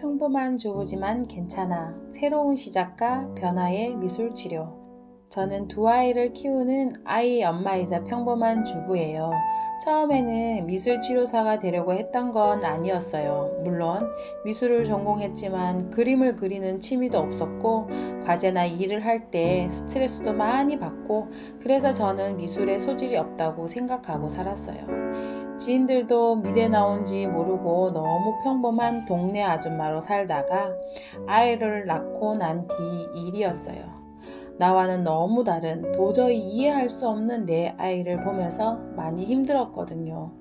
평범한 주부지만 괜찮아. 새로운 시작과 변화의 미술 치료. 저는 두 아이를 키우는 아이의 엄마이자 평범한 주부예요. 처음에는 미술 치료사가 되려고 했던 건 아니었어요. 물론 미술을 전공했지만 그림을 그리는 취미도 없었고 과제나 일을 할 때 스트레스도 많이 받고 그래서 저는 미술에 소질이 없다고 생각하고 살았어요. 지인들도 미대 나온지 모르고 너무 평범한 동네 아줌마로 살다가 아이를 낳고 난 뒤 일이었어요. 나와는 너무 다른 도저히 이해할 수 없는 내 아이를 보면서 많이 힘들었거든요.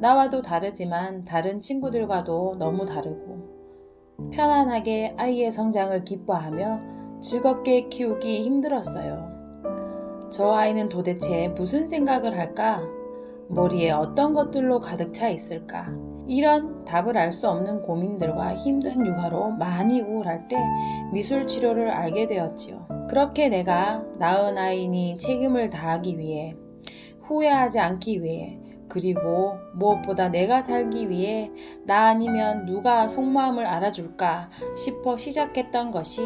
나와도 다르지만 다른 친구들과도 너무 다르고 편안하게 아이의 성장을 기뻐하며 즐겁게 키우기 힘들었어요. 저 아이는 도대체 무슨 생각을 할까? 머리에 어떤 것들로 가득 차 있을까? 이런 답을 알 수 없는 고민들과 힘든 육아로 많이 우울할 때 미술 치료를 알게 되었지요. 그렇게 내가 낳은 아이니 책임을 다하기 위해 후회하지 않기 위해 그리고 무엇보다 내가 살기 위해 나 아니면 누가 속마음을 알아줄까 싶어 시작했던 것이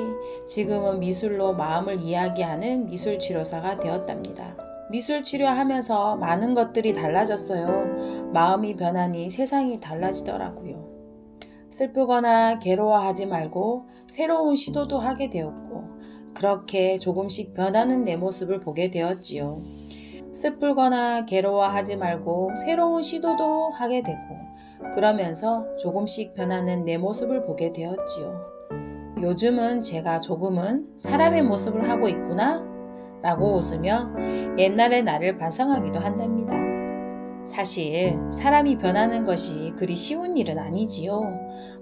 지금은 미술로 마음을 이야기하는 미술 치료사가 되었답니다. 미술 치료하면서 많은 것들이 달라졌어요. 마음이 변하니 세상이 달라지더라고요. 슬프거나 괴로워하지 말고 새로운 시도도 하게 되었고, 그렇게 조금씩 변하는 내 모습을 보게 되었지요. 슬프거나 괴로워하지 말고 새로운 시도도 하게 되고, 그러면서 조금씩 변하는 내 모습을 보게 되었지요. 요즘은 제가 조금은 사람의 모습을 하고 있구나 라고 웃으며 옛날의 나를 반성하기도 한답니다. 사실 사람이 변하는 것이 그리 쉬운 일은 아니지요.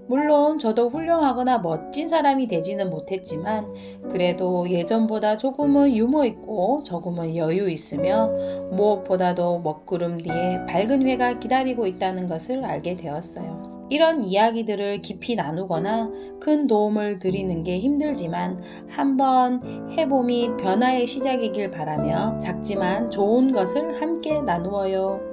물론 저도 훌륭하거나 멋진 사람이 되지는 못했지만 그래도 예전보다 조금은 유머 있고 조금은 여유 있으며 무엇보다도 먹구름 뒤에 밝은 회가 기다리고 있다는 것을 알게 되었어요. 이런 이야기들을 깊이 나누거나 큰 도움을 드리는 게 힘들지만 한번 해봄이 변화의 시작이길 바라며 작지만 좋은 것을 함께 나누어요.